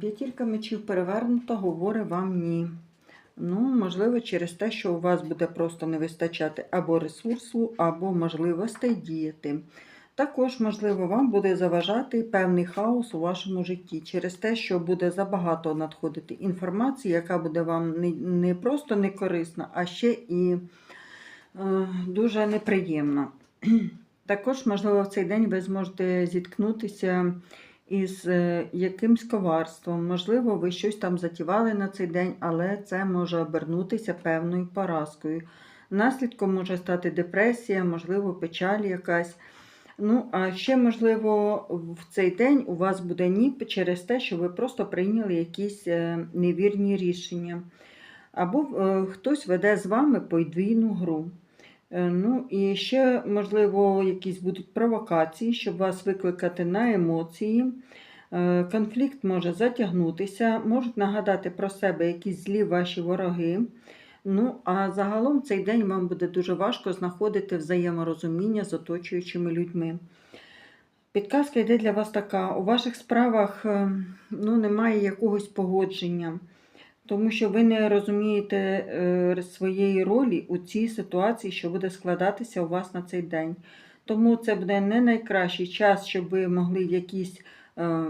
П'ятірка мечів перевернута, говорить вам ні. Ну, можливо, через те, що у вас буде просто не вистачати або ресурсу, або можливостей діяти. Також, можливо, вам буде заважати певний хаос у вашому житті через те, що буде забагато надходити інформації, яка буде вам не, просто не корисна, а ще і е, дуже неприємна. Також, можливо, в цей день ви зможете зіткнутися із е, якимсь коварством. Можливо, ви щось там затівали на цей день, але це може обернутися певною поразкою. Наслідком може стати депресія, можливо, печаль якась. Ну, а ще, можливо, в цей день у вас буде ніп через те, що ви просто прийняли якісь е, невірні рішення. Або е, хтось веде з вами подвійну гру. Е, Ну і ще, можливо, якісь будуть провокації, щоб вас викликати на емоції. Е, Конфлікт може затягнутися, можуть нагадати про себе якісь злі ваші вороги. Ну, а загалом цей день вам буде дуже важко знаходити взаєморозуміння з оточуючими людьми. Підказка йде для вас така: у ваших справах е, ну, немає якогось погодження, тому що ви не розумієте е, своєї ролі у цій ситуації, що буде складатися у вас на цей день. Тому це буде не найкращий час, щоб ви могли якісь е,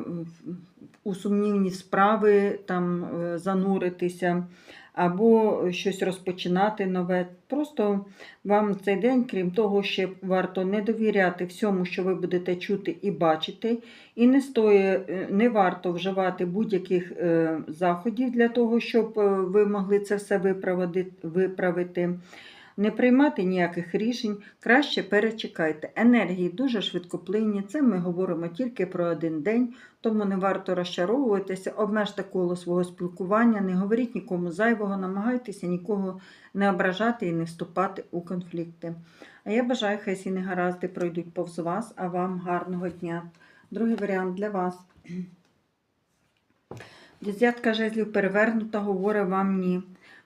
у сумнівні справи там е, зануритися, або щось розпочинати нове. Просто вам цей день, крім того, ще варто не довіряти всьому, що ви будете чути і бачити, і не стоє, е, не варто вживати будь-яких е, заходів для того, щоб е, ви могли це все виправити. Не приймати ніяких рішень, краще перечекайте. Енергії дуже швидкоплинні. Це ми говоримо тільки про один день, тому не варто розчаровуватися, обмежте коло свого спілкування, не говоріть нікому зайвого, намагайтеся нікого не ображати і не вступати у конфлікти. А я бажаю, хай всі негаразди пройдуть повз вас, а вам гарного дня. Другий варіант для вас. Десятка жезлів перевернута, говорить вам ні.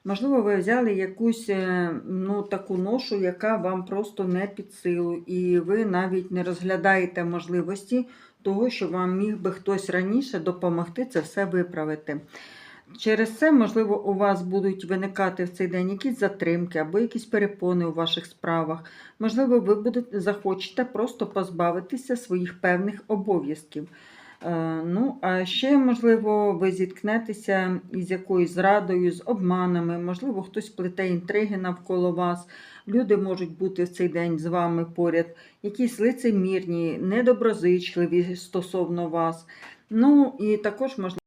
Можливо, ви взяли якусь е, ну, таку ношу, яка вам просто не під силу, і ви навіть не розглядаєте можливості того, що вам міг би хтось раніше допомогти це все виправити. Через це, можливо, у вас будуть виникати в цей день якісь затримки або якісь перепони у ваших справах. Можливо, ви будете, захочете просто позбавитися своїх певних обов'язків. Е, Ну, а ще, можливо, ви зіткнетеся із якоюсь зрадою, з обманами, можливо, хтось плете інтриги навколо вас. Люди можуть бути в цей день з вами поряд, якісь лицемірні, недоброзичливі стосовно вас. Ну, і також, можливо,